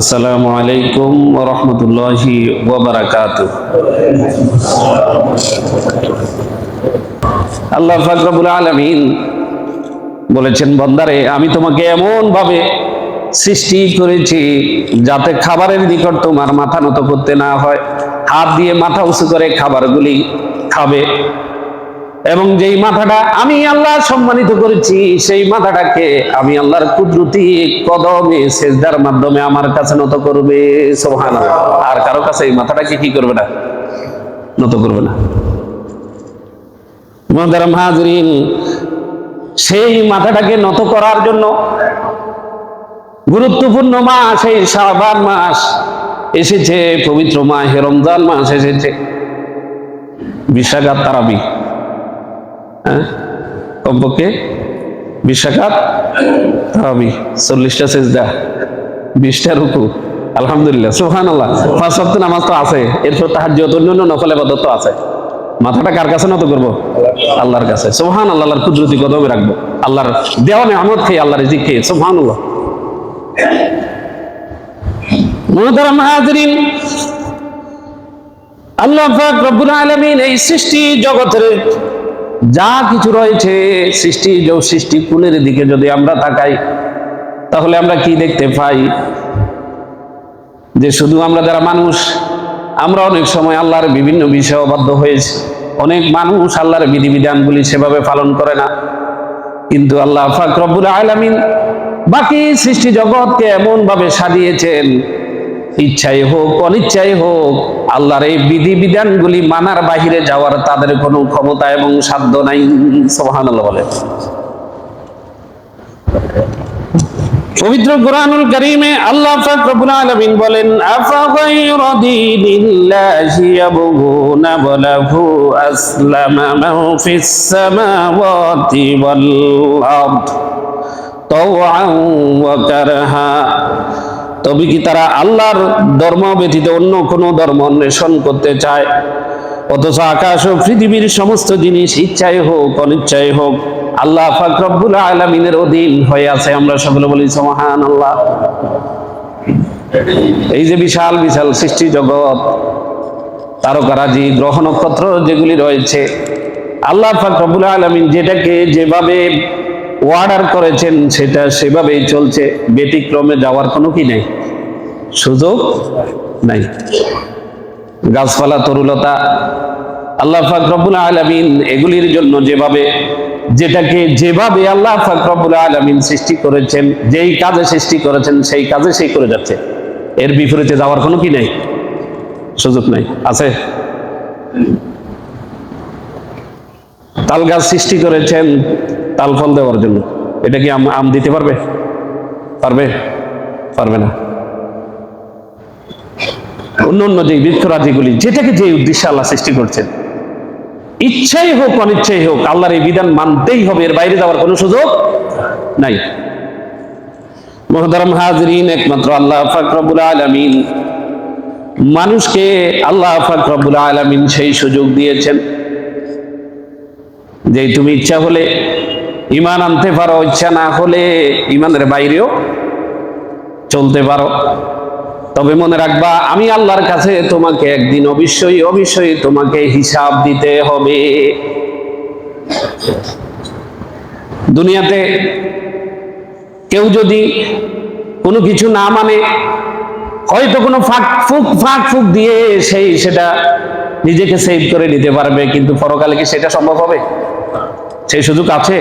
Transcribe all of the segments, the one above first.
আসসালামু আলাইকুম রহমতুল্লাহি ওবরাকাত আল্লাহ ফাকরাবুল আলমিন বলেছেন, বন্দারে, আমি তোমাকে এমন ভাবে সৃষ্টি করেছি যাতে খাবারের নিকট তোমার মাথা নত করতে না হয়। হাত দিয়ে মাথা উঁচু করে খাবারগুলি খাবে। এবং যেই মাথাটা আমি আল্লাহ সম্মানিত করেছি, সেই মাথাটাকে আমি আল্লাহর কুদরতি কদমে, সেজদার মাধ্যমে আমার কাছে নত করবে সোহান আর কারও কাছে এই মাথাটাকে কি করবে না? নত করবে না। সেই মাথাটাকে নত করার জন্য গুরুত্বপূর্ণ মাস এই শাবান মাস এসেছে, পবিত্র মাহে রমজান মাস এসেছে। বিশাখাত তারাবি কমপক্ষে বিশাখাত তারাবি চল্লিশটা সেজদা, বিশটা রুকু, আলহামদুলিল্লাহ সুহান আল্লাহ পাঁচ সপ্তাহ নামাজ তো আছে, এরপর তাহার যত অন্যান্য নকল আবাদত আছে। মাথাটা কার কাছে নত করব? আল্লাহর কাছে। সোহান আল্লাহর কুদরতি কদমে রাখব। আল্লাহর দেওয়া নেহামত খেয়ে, আল্লাহর রিজিক খেয়ে সোহান আল্লাহ মোহতারাম হাজরিন আল্লাহ রব্বুল আলামিন এই সৃষ্টি জগতের যা কিছু রয়েছে সৃষ্টি সৃষ্টি, কুলের দিকে যদি আমরা তাকাই, তাহলে আমরা কি দেখতে পাই? যে শুধু আমরা যারা মানুষ, আমরা অনেক সময় আল্লাহর বিভিন্ন বিষয়ে অবাধ্য হয়েছি। অনেক মানুষ আল্লাহর বিধিবিধানগুলি সেভাবে পালন করে না। কিন্তু আল্লাহ ফাকরবুল আলামিন বাকি সৃষ্টি জগৎকে এমন ভাবে সাজিয়েছেন ইচ্ছাই হোক, অনিচ্ছাই হোক, আল্লাহর এই বিধি বিধানগুলি মানার বাহিরে যাওয়ার তাদের কোনো ক্ষমতা এবং সাধ্য নাই বলে। পবিত্র কোরআনুল কারীমে আল্লাহ পাক আলামিন বলেন, আফা গায়রা দীনিল্লাহি ইয়াবগুনা ওয়ালাহু আসলামা ফিস সামাওয়াতি ওয়াল আরদ ওয়া কারহা। তবে কি তারা আল্লাহর ধর্ম ব্যতীত অন্য কোনো ধর্ম অন্বেষণ করতে চায়? অথচ আকাশ ও পৃথিবীর সমস্ত জিনিস ইচ্ছাই হোক, অনিচ্ছাই হোক, আল্লাহ ফাকরবুল আলমিনের অধীন হয়ে আছে। আমরা সকলে বলি সমাহান আল্লাহ এই যে বিশাল বিশাল সৃষ্টি জগৎ, তারকারাজি গ্রহ নক্ষত্র যেগুলি রয়েছে, আল্লাহ ফাকরবুল আলমিন যেটাকে যেভাবে অর্ডার করেছেন, সেটা সেভাবেই চলছে। ব্যতিক্রমে যাওয়ার কোনো কি নেই? সুযোগ নাই। গাছপালা, তরুলতা, আল্লাহ ফাকরবুল আলমিন এগুলির জন্য যেভাবে, যেটাকে যেভাবে আল্লাহ ফাকরবুল আলমিন সৃষ্টি করেছেন, যেই কাজে সৃষ্টি করেছেন, সেই কাজে সেই করে যাচ্ছে। এর বিপরীতে যাওয়ার কোনো কি নেই? সুযোগ নাই। আছে? তাল গাছ সৃষ্টি করেছেন তাল ফল দেওয়ার জন্য। এটা কি আম আম দিতে পারবে? পারবে? পারবে না। অন্য অন্য যে বৃক্ষরাজিগুলি, যেটাকে যে উদ্দেশ্যে আল্লাহ সৃষ্টি করছেন। ইচ্ছাই হোক, অনিচ্ছাই হোক, আল্লাহর এই বিধান মানতেই হবে, এর বাইরে যাওয়ার কোনো সুযোগ নাই। মহদারাম হাজরিন, একমাত্র আল্লাহ ফাকরবুল আলমিন। মানুষকে আল্লাহ ফাকরবুল আলমিন সেই সুযোগ দিয়েছেন। যে তুমি ইচ্ছা হলে ইমান আনতে পারো, ইচ্ছা না হলে ইমানের বাইরেও চলতে পারো। তবে মনে রাখবা, আমি আল্লাহর কাছে তোমাকে একদিন অবশ্যই অবশ্যই তোমাকে হিসাব দিতে হবে। দুনিয়াতে কেউ যদি কোনো কিছু না মানে হয়তো কোনো ফাঁক ফুক ফাঁক ফুক দিয়ে সেই সেটা নিজেকে সেভ করে নিতে পারবে, কিন্তু পরকালে কি সেটা সম্ভব হবে? সেই সুযোগ আছে?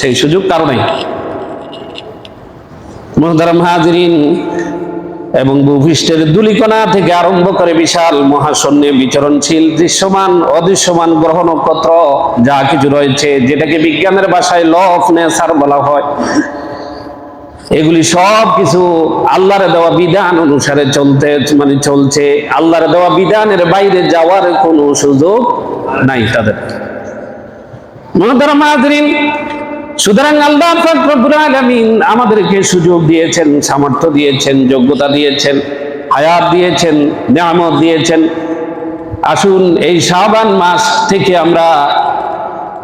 সেই সুযোগ কারণে মোহতারাম হাজরিন এবং ভূপৃষ্ঠের দুলিকণা থেকে আরম্ভ করে বিশাল মহাশূন্যে বিচরণশীল দৃশ্যমান, অদৃশ্যমান গ্রহ নক্ষত্র যা কিছু রয়েছে, যেটাকে বিজ্ঞানের ভাষায় ল অফ নেচার বলা হয়। এগুলি সব কিছু আল্লাহর দেওয়া বিধান অনুসারে চলতে মানে চলছে। আল্লাহর দেওয়া বিধানের বাইরে যাওয়ার কোনো সুযোগ নাই তাদের। সুতরাং আল্লাহ আমাদেরকে সুযোগ দিয়েছেন, সামর্থ্য দিয়েছেন, যোগ্যতা দিয়েছেন, হায়াত দিয়েছেন, নিয়ামত দিয়েছেন। আসুন এই শাবান মাস থেকে আমরা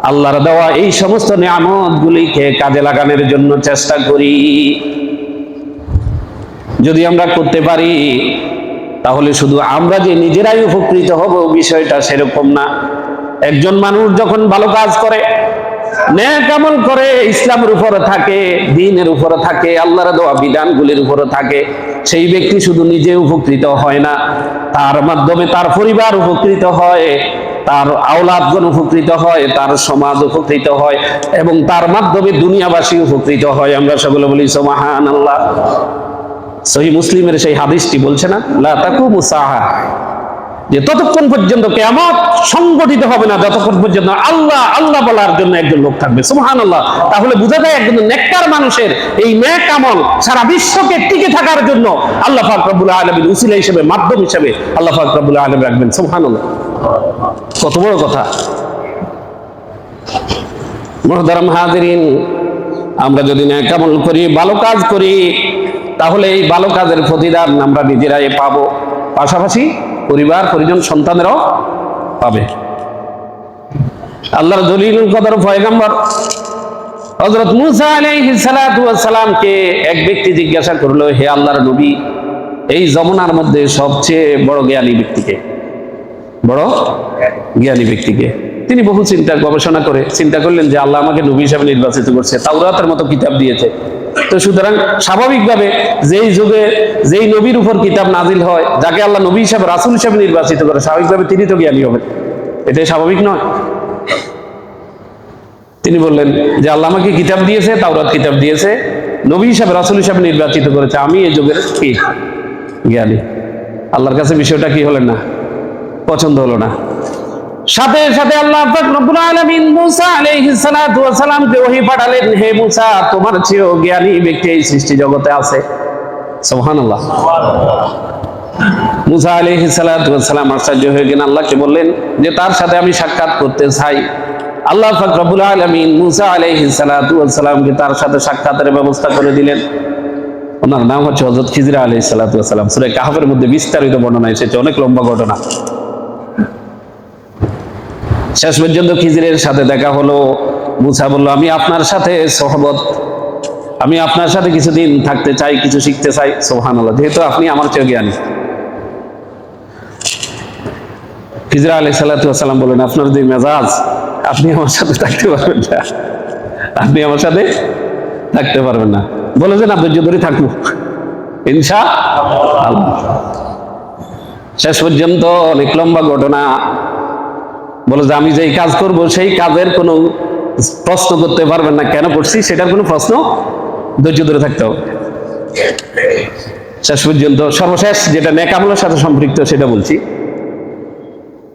আল্লাহর দেওয়া এই সমস্ত নিয়ামত গুলিকে কাজে লাগানোর জন্য চেষ্টা করি। যদি আমরা করতে পারি, তাহলে শুধু আমরা যে নিজেরাই উপকৃত হব, বিষয়টা সেরকম না। একজন মানুষ যখন ভালো কাজ করে ন্যাক আমল করে, ইসলামের উপরে থাকে, দিনের উপরে থাকে, আল্লাহর দেওয়া বিধানগুলির উপরে থাকে, সেই ব্যক্তি শুধু নিজে উপকৃত হয় না, তার মাধ্যমে তার পরিবার উপকৃত হয়, তার আওলাদগণ উপকৃত হয়, তার সমাজ উপকৃত হয়, এবং তার মাধ্যমে দুনিয়াবাসী উপকৃত হয়। আমরা সকলে বলি সোমাহান আল্লাহ সহি মুসলিমের সেই হাদিসটি বলছে না, লা তাকু মুসাহা যে ততক্ষণ পর্যন্ত কেমন সংগঠিত হবে না, যতক্ষণ পর্যন্ত আল্লাহ আল্লাহ বলার জন্য একজন লোক থাকবে। সুহান আল্লাহ তাহলে বোঝা যায় একজন নেককার মানুষের এই ন্যাক আমল সারা বিশ্বকে টিকে থাকার জন্য আল্লাহ ফাকরাবুল আলমীর উসিলা হিসেবে, মাধ্যম হিসেবে আল্লাহ ফাকরাবুল আলম রাখবেন। সুহান আল্লাহ কত বড় কথা। মহদারাম হাজিরিন, আমরা যদি ন্যাক আমল করি, ভালো কাজ করি, তাহলে এই ভালো কাজের প্রতিদান আমরা নিজেরাই পাবো। পাশাপাশি পরিবার, পরিজন, সন্তানেরও পাবে। আল্লাহর দলিল কদর পয়গম্বর হযরত মুসা আলাইহিস সালাতু ওয়াস সালামকে এক ব্যক্তি জিজ্ঞাসা করল, হে আল্লাহর নবী, এই যমুনার মধ্যে সবচেয়ে বড় জ্ঞানী ব্যক্তিকে? বড় জ্ঞানী ব্যক্তিকে। তিনি বহু চিন্তা গবেষণা করে চিন্তা করলেন যে আল্লাহ আমাকে নবী হিসাবে নির্বাচিত করছে। তাওরাতের মতো কিতাব দিয়েছে। তো সুতরাং স্বাভাবিকভাবে যেই যুগে, যেই নবীর উপর কিতাব নাজিল হয়, যাকে আল্লাহ নবী হিসাবে, রাসুল হিসাবে নির্বাচিত করে, স্বাভাবিকভাবে তিনি তো জ্ঞানী হবেন। এটাই স্বাভাবিক নয়। তিনি বললেন যে, আল্লাহ আমাকে কিতাব দিয়েছে, তাওরাত কিতাব দিয়েছে, নবী হিসাবে, রাসুল হিসাবে নির্বাচিত করেছে, আমি এই যুগের কি? জ্ঞানী। আল্লাহর কাছে বিষয়টা কি হলেন না? পছন্দ হলো না। সাথে সাথে আল্লাহ রব্বুল আলামিন মুসা আলাইহিস সালাতু ওয়াস সালামকে ওহী পাঠালেন, হে মুসা, তোমার চেয়েও জ্ঞানী ব্যক্তি এই সৃষ্টি জগতে আছে। সুবহানাল্লাহ। মুসা আলাইহিস সালাতু ওয়াস সালাম আশ্চর্য হয়ে গেলেন, আল্লাহকে বললেন যে তার সাথে আমি সাক্ষাৎ করতে চাই। আল্লাহ পাক রব্বুল আলামিন মুসা আলাইহিস সালাতু ওয়াস সালামকে তার সাথে সাক্ষাতের ব্যবস্থা করে দিলেন। ওনার নাম হচ্ছে হযরত খিজরা আলাইহিস সালাতু ওয়াস সালাম। সূরা কাহফের মধ্যে বিস্তারিত বর্ণনা এসেছে, অনেক লম্বা ঘটনা। শেষ পর্যন্ত খিজিরের সাথে দেখা হলো। মুসা বলল, আমি আপনার সাথে সহবত। আমি আপনার সাথে কিছুদিন থাকতে চাই, কিছু শিখতে চাই। সোহান যেহেতু আপনি আমার চেয়ে জ্ঞানী। খিজরা আলি সাল্লাম বলেন, আপনার যে মেজাজ, আপনি আমার সাথে থাকতে পারবেন না। আপনি আমার সাথে থাকতে পারবেন না। বলেছেন আপনি ধরে থাকব। ইনশা আল্লাহ শেষ পর্যন্ত অনেক লম্বা ঘটনা। বলে যে, আমি যেই কাজ করব, সেই কাজের কোনো প্রশ্ন করতে পারবেন না। কেন করছি? সেটার কোনো প্রশ্ন ধৈর্য ধরে থাকতে হবে। শেষ পর্যন্ত সর্বশেষ যেটা নেকামলের সাথে সম্পৃক্ত, সেটা বলছি।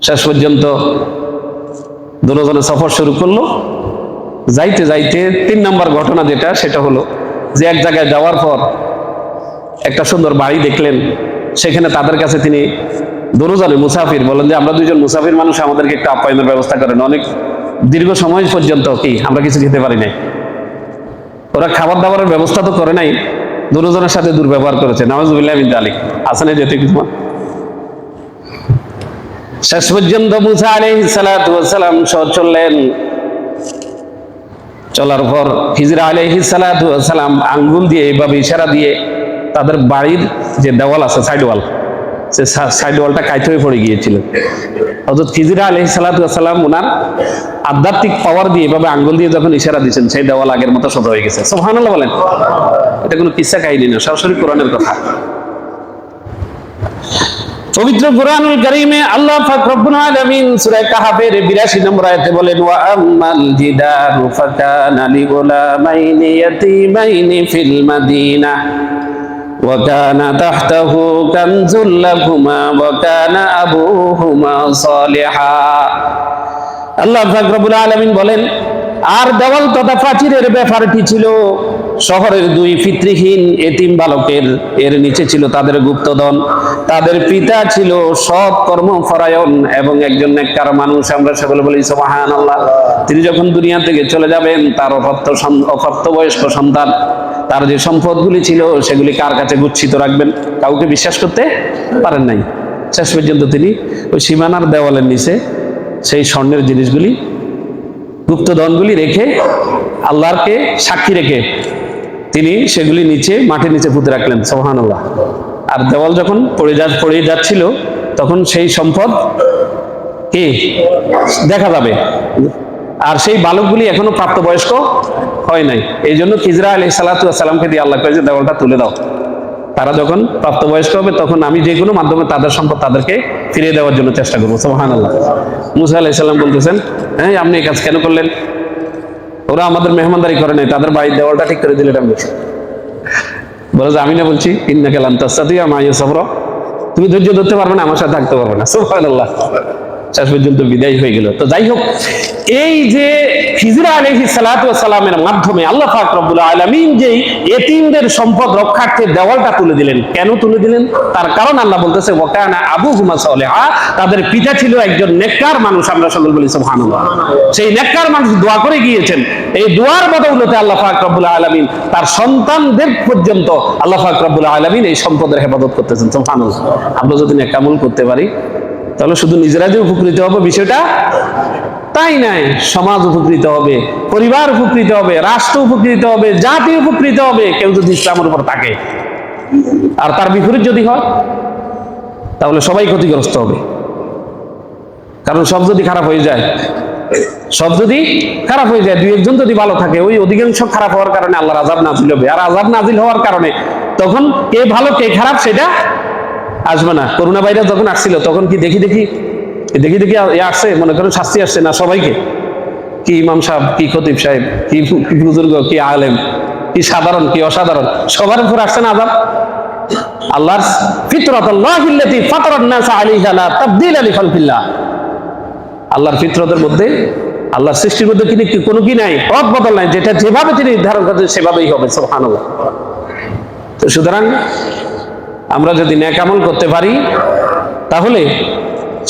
শেষ পর্যন্ত দুজনে সফর শুরু করল। যাইতে যাইতে তিন নম্বর ঘটনা যেটা, সেটা হলো যে, এক জায়গায় যাওয়ার পর একটা সুন্দর বাড়ি দেখলেন। সেখানে তাদের কাছে তিনি দরুজানে মুসাফির বলেন যে আমরা দুইজন মুসাফির মানুষ, আমাদেরকে একটা আপ্যায়নের ব্যবস্থা করেন। অনেক দীর্ঘ সময় পর্যন্ত কি আমরা কিছু খেতে পারি নাই। ওরা খাবার দাবারের ব্যবস্থা তো করে নাই, দুজনের সাথে দুর্ব্যবহার করেছে। নওয়াজুবিল্লাহ যেতে কিছু শেষ পর্যন্ত মুসা ওয়াস সালাম সহ চললেন। চলার পর হিজরা ওয়াস সালাম আঙ্গুল দিয়ে এইভাবে ইশারা দিয়ে তাদের বাড়ির যে দেওয়াল আছে সাইড ওয়াল সাইড ওয়ালটা কাইতে হয়ে পড়ে গিয়েছিল। হজরত খিজিরা আলহি সালাম ওনার আধ্যাত্মিক পাওয়ার দিয়ে এভাবে আঙ্গুল দিয়ে যখন ইশারা দিচ্ছেন সেই দেওয়াল আগের মতো সোজা হয়ে গেছে। সোহানাল্লাহ বলেন। এটা কোনো কিসা কাহিনী না, সরাসরি কোরআনের কথা। পবিত্র কোরআনুল কারীমে আল্লাহ পাক রব্বুল আলামিন সূরা কাহাফের 82 নম্বর আয়াতে বলেন, ওয়া আম্মাল জিদারু ফাকানা লিগুলামাইনি ইয়াতীমাইনি ফিল মাদিনাহ وكان تحته كنز لهما وكان أبوهما صالحا আল্লাহ ফাকরবুল আলমিন বলেন আর দেওয়াল তথা প্রাচীরের ব্যাপারটি ছিল শহরের দুই পিতৃহীন এতিম বালকের এর নিচে ছিল তাদের গুপ্তধন তাদের পিতা ছিল সৎ কর্মপরায়ণ এবং একজন নেককার মানুষ আমরা সকলে বলি সোহান আল্লাহ তিনি যখন দুনিয়া থেকে চলে যাবেন তার অপ্রাপ্ত সন- অপ্রাপ্তবয়স্ক সন্তান তার যে সম্পদগুলি ছিল, সেগুলি কার কাছে গুচ্ছিত রাখবেন? কাউকে বিশ্বাস করতে পারেন নাই। শেষ পর্যন্ত তিনি ওই সীমানার দেওয়ালের নিচে সেই স্বর্ণের জিনিসগুলি, গুপ্তধনগুলি রেখে আল্লাহরকে সাক্ষী রেখে তিনি সেগুলি নিচে, মাটির নিচে পুঁতে রাখলেন। সোহানুল্লাহ আর দেওয়াল যখন পড়ে যা, পড়ে যাচ্ছিল, তখন সেই সম্পদ কে দেখা যাবে? আর সেই বালকগুলি এখনও প্রাপ্তবয়স্ক হয় নাই। এই জন্য খিজরা আলী সালাতু সালামকে দিয়ে আল্লাহ কয়েছে, দেওয়ালটা তুলে দাও। তারা যখন প্রাপ্তবয়স্ক হবে, তখন আমি যে কোনো মাধ্যমে তাদের সম্পদ তাদেরকে ফিরিয়ে দেওয়ার জন্য চেষ্টা করব। সোহান আল্লাহ মুসা আলাহ সাল্লাম বলতেছেন হ্যাঁ আপনি এই কাজ কেন করলেন? ওরা আমাদের মেহমানদারি করে নাই, তাদের বাড়ির দেওয়ালটা ঠিক করে দিলে আমি বলে যে, আমি না বলছি ইন্না কালাম তাস্তাতিয়া মাইয়া সফর তুমি ধৈর্য ধরতে পারবে না, আমার সাথে থাকতে পারবে না। সোহান আল্লাহ শেষ পর্যন্ত বিদায় হয়ে গেল। তো যাই হোক, এই যে খিজরা আলহি সালামের মাধ্যমে আল্লাহ পাক রব্বুল আলমিন যে এতিমদের সম্পদ রক্ষার্থে দেওয়ালটা তুলে দিলেন। কেন তুলে দিলেন? তার কারণ আল্লাহ বলতেছে ওকানা আবু হুমা সালেহা তাদের পিতা ছিল একজন নেককার মানুষ, আমরা সকল বলি সুবহানাল্লাহ। সেই নেককার মানুষ দোয়া করে গিয়েছেন। এই দোয়ার বদৌলতে আল্লাহ পাক রব্বুল আলমিন তার সন্তানদের পর্যন্ত আল্লাহ পাক রব্বুল আলমিন এই সম্পদের হেফাজত করতেছেন। সুবহানাল্লাহ। আমরা যদি নেকামল করতে পারি তাহলে শুধু নিজেরা যে উপকৃত হবে বিষয়টা? তাই নাই। সমাজ উপকৃত হবে, পরিবার উপকৃত হবে, রাষ্ট্র উপকৃত হবে, জাতি উপকৃত হবে, কেউ যদি ইসলামের উপর থাকে আর তার বিপরীত যদি হয়, তাহলে সবাই ক্ষতিগ্রস্ত হবে। কারণ সব যদি খারাপ হয়ে যায়, সব যদি খারাপ হয়ে যায় দুই একজন যদি ভালো থাকে, ওই অধিকাংশ খারাপ হওয়ার কারণে আল্লাহর আজাব নাজিল হবে। আর আজাব নাজিল হওয়ার কারণে তখন কে ভালো, কে খারাপ, সেটা আসবে না। করোনা ভাইরাস যখন আসছিল, তখন কি দেখি দেখি দেখি দেখি আসছে? মনে করেন শাস্তি আসছে না সবাইকে? কি ইমাম সাহেব, কি খতিব সাহেব, কি বুজুর্গ, কি আলেম, কি সাধারণ, কি অসাধারণ, সবার উপর আসছে না আজাব আল্লাহর ফিতরাত আল্লাহিল্লাতি ফাতারান নাস আলাইহা লা তাবদীলা লিখালকিল্লাহ আল্লাহর ফিতরতের মধ্যে, আল্লাহর সৃষ্টির মধ্যে তিনি কোনো কি নাই, পথ বদল নাই, যেটা যেভাবে তিনি নির্ধারণ করেছেন সেভাবেই হবে, সুবহানাল্লাহ। তো সুতরাং আমরা যদি ন্যাকামল করতে পারি, তাহলে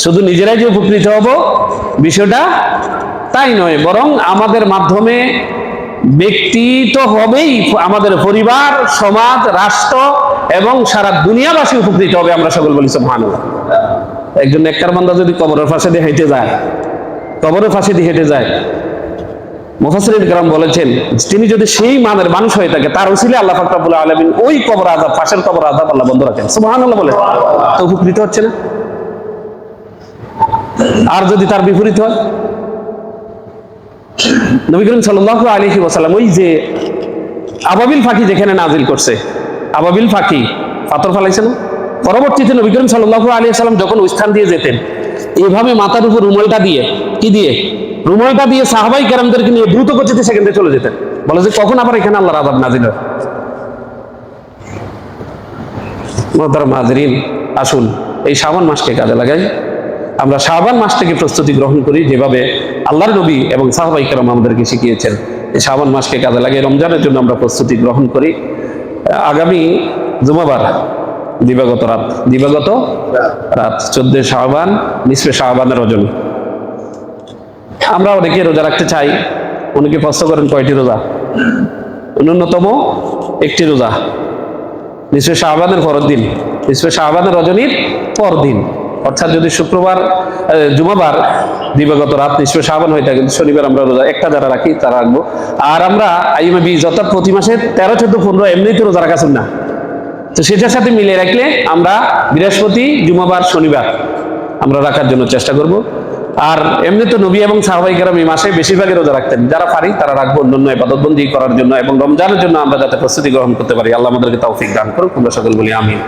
শুধু নিজেরাই যে উপকৃত হব, বিষয়টা তাই নয়, বরং আমাদের মাধ্যমে ব্যক্তি তো হবেই, আমাদের পরিবার, সমাজ, রাষ্ট্র এবং সারা দুনিয়াবাসী উপকৃত হবে, আমরা সকল বলি সুবহানাল্লাহ। একজন নেককার বান্দা যদি কবরের পাশে দিয়ে হেঁটে যায়, কবরের পাশে দিয়ে হেঁটে যায় মুফাসরিন কালাম বলেছেন, তিনি যদি সেই মানের মানুষ হয়ে থাকে, তার উচিলে আল্লাহ ফাকরাবুল আলমিন ওই কবর আজাব ফাঁসের কবর আজাব আল্লাহ বন্ধ রাখেন। সুহান আল্লাহ বলে তো উপকৃত হচ্ছে না? আর যদি তার বিপরীত হয়? নবী করিম সাল্লাহ আলহি ওসালাম ওই যে আবাবিল ফাঁকি যেখানে নাজিল করছে, আবাবিল ফাঁকি, পাথর ফালাইছে না? পরবর্তীতে নবী করিম সাল্লাহ আলী সাল্লাম যখন ওই স্থান দিয়ে যেতেন, এভাবে মাথার উপর রুমালটা দিয়ে, কি দিয়ে? রুমালটা দিয়ে সাহাবাই কেরামদেরকে নিয়ে দ্রুত গতিতে সেখান চলে যেতেন। বলে যে কখন আবার এখানে আল্লাহর আযাব নাজিল হয়? মোহতারাম আসুন, এই শ্রাবণ মাসকে কাজে লাগাই। আমরা শ্রাবণ মাস থেকে প্রস্তুতি গ্রহণ করি যেভাবে আল্লাহর নবী এবং সাহাবাই কেরাম আমাদেরকে শিখিয়েছেন। এই শ্রাবণ মাসকে কাজে লাগিয়ে রমজানের জন্য আমরা প্রস্তুতি গ্রহণ করি। আগামী জুমাবার, দিবাগত রাত দিবাগত রাত চোদ্দই শাহবান নিসফে শাহবানের রজনী আমরা অনেকে রোজা রাখতে চাই, অনেকে প্রশ্ন করেন কয়টি রোজা? ন্যূনতম একটি রোজা। নিশ্চয় শাহবানের পরের দিন, নিশ্চয় শাহবানের রজনীর পর দিন। অর্থাৎ যদি শুক্রবার জুমাবার দিবাগত রাত নিশ্চয় শাহবান হয়ে থাকে শনিবার আমরা রোজা, একটা যারা রাখি তারা রাখব। আর আমরা আইএমএ বীজ, অর্থাৎ প্রতি মাসে তেরো, চোদ্দ, পনেরো এমনিতে রোজা রাখা না তো সেটার সাথে মিলে রাখলে আমরা বৃহস্পতি, জুমাবার, শনিবার আমরা রাখার জন্য চেষ্টা করব। আর এমনি তো নবী এবং সাহবাইকেরাম এই মাসে বেশিরভাগই রোজা রাখতেন। যারা পারি তারা রাখব অন্যান্য এবাদতবন্দি করার জন্য এবং রমজানের জন্য আমরা যাতে প্রস্তুতি গ্রহণ করতে পারি। আল্লাহ আমাদেরকে তৌফিক দান করুক। আমরা সকল বলি আমিন।